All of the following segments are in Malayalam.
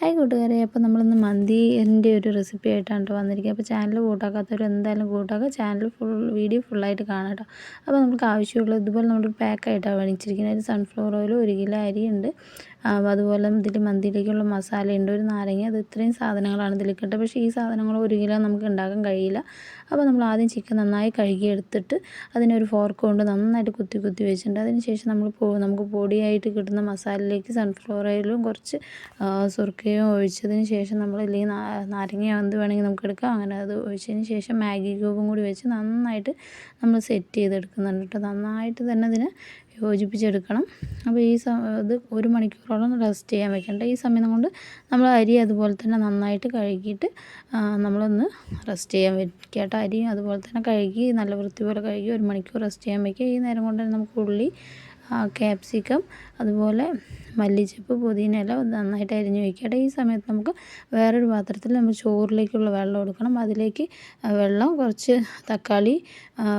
ഹായ് കൂട്ടുകാരെ. അപ്പോൾ നമ്മളിന്ന് മന്തിന്റെ ഒരു റെസിപ്പി ആയിട്ടാണ് കേട്ടോ വന്നിരിക്കുക അപ്പോൾ ചാനൽ കൂട്ടാക്കാത്തവർ എന്തായാലും കൂട്ടാക്കുക ചാനൽ ഫുൾ വീഡിയോ ഫുള്ളായിട്ട് കാണാം കേട്ടോ അപ്പോൾ നമുക്ക് ആവശ്യമുള്ള ഇതുപോലെ നമ്മൾ പാക്കായിട്ടാണ് മേടിച്ചിരിക്കുന്നത് അതിൽ സൺഫ്ലവർ ഓയിൽ ഒരു കിലോ അരിയുണ്ട് അതുപോലെ ഇതിൽ മന്തിയിലേക്കുള്ള മസാലയുണ്ട്. ഒരു നാരങ്ങ അത് ഇത്രയും സാധനങ്ങളാണ് ഇതിൽ കിട്ടുക. പക്ഷേ ഈ സാധനങ്ങൾ ഒരു കിലോ നമുക്ക് ഉണ്ടാക്കാൻ കഴിയില്ല. അപ്പോൾ നമ്മൾ ആദ്യം ചിക്കൻ നന്നായി കഴുകി എടുത്തിട്ട് അതിനൊരു ഫോർക്ക് കൊണ്ട് നന്നായിട്ട് കുത്തി കുത്തി വെച്ചിട്ടുണ്ട്. അതിന് ശേഷം നമ്മൾ നമുക്ക് പൊടിയായിട്ട് കിട്ടുന്ന മസാലയിലേക്ക് സൺഫ്ലവർ ഓയിലും കുറച്ച് സുർക്കയും ഒഴിച്ചതിന് ശേഷം നമ്മൾ ഇല്ലെങ്കിൽ നാരങ്ങ എന്ത് വേണമെങ്കിൽ നമുക്ക് എടുക്കാം. അങ്ങനെ അത് ഒഴിച്ചതിന് ശേഷം മാഗി ക്യൂബും കൂടി വെച്ച് നന്നായിട്ട് നമ്മൾ സെറ്റ് ചെയ്തെടുക്കുന്നുണ്ട് കേട്ടോ. നന്നായിട്ട് തന്നെ അതിനെ യോജിപ്പിച്ചെടുക്കണം. അപ്പോൾ ഈ ഇത് ഒരു മണിക്കൂറോളം റെസ്റ്റ് ചെയ്യാൻ വെക്കേണ്ട. ഈ സമയം കൊണ്ട് നമ്മൾ അരി അതുപോലെ തന്നെ നന്നായിട്ട് കഴുകിയിട്ട് നമ്മളൊന്ന് റെസ്റ്റ് ചെയ്യാൻ വെക്കുക കേട്ടോ അരി അതുപോലെ തന്നെ കഴുകി നല്ല വൃത്തി പോലെ കഴുകി ഒരു മണിക്കൂർ റെസ്റ്റ് ചെയ്യാൻ വെക്കുക ഈ നേരം കൊണ്ട് തന്നെ നമുക്ക് ഉള്ളി ക്യാപ്സിക്കം അതുപോലെ മല്ലിച്ചപ്പ് പുതിന ഇല നന്നായിട്ട് അരിഞ്ഞു വയ്ക്കട്ടെ ഈ സമയത്ത് നമുക്ക് വേറൊരു പാത്രത്തിൽ നമ്മൾ ചോറിലേക്കുള്ള വെള്ളം എടുക്കണം അതിലേക്ക് വെള്ളം കുറച്ച് തക്കാളി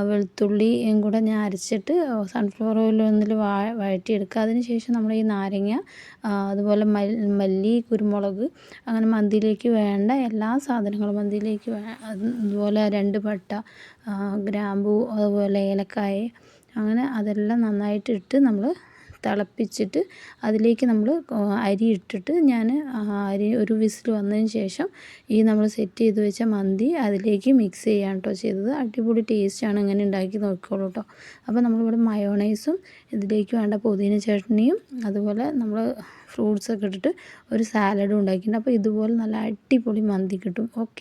വെളുത്തുള്ളിയും കൂടെ ഞാൻ അരച്ചിട്ട് സൺഫ്ലവർ ഓയിൽ ഒന്നിൽ വഴറ്റിയെടുക്കുക. അതിന് ശേഷം നമ്മൾ ഈ നാരങ്ങ അതുപോലെ മല്ലി കുരുമുളക് അങ്ങനെ മന്തിയിലേക്ക് വേണ്ട എല്ലാ സാധനങ്ങളും മന്തിയിലേക്ക് അതുപോലെ രണ്ട് പട്ട ഗ്രാമ്പൂ അതുപോലെ ഏലക്കായ അങ്ങനെ അതെല്ലാം നന്നായിട്ട് ഇട്ട് നമ്മൾ തിളപ്പിച്ചിട്ട് അതിലേക്ക് നമ്മൾ അരി ഇട്ടിട്ട് ഞാൻ അരി ഒരു വിസിൽ വന്നതിന് ശേഷം ഈ നമ്മൾ സെറ്റ് ചെയ്ത് വെച്ച മന്തി അതിലേക്ക് മിക്സ് ചെയ്യാൻ കേട്ടോ ചെയ്തത്. അടിപൊളി ടേസ്റ്റാണ് ഇങ്ങനെ ഉണ്ടാക്കി നോക്കിക്കോളൂ കേട്ടോ അപ്പോൾ നമ്മളിവിടെ മയോണൈസും ഇതിലേക്ക് വേണ്ട പുതിന ചട്നിയും അതുപോലെ നമ്മൾ ഫ്രൂട്ട്സൊക്കെ ഇട്ടിട്ട് ഒരു സാലഡും ഉണ്ടാക്കിയിട്ടുണ്ട്. അപ്പോൾ ഇതുപോലെ നല്ല അടിപൊളി മന്തി കിട്ടും. ഓക്കെ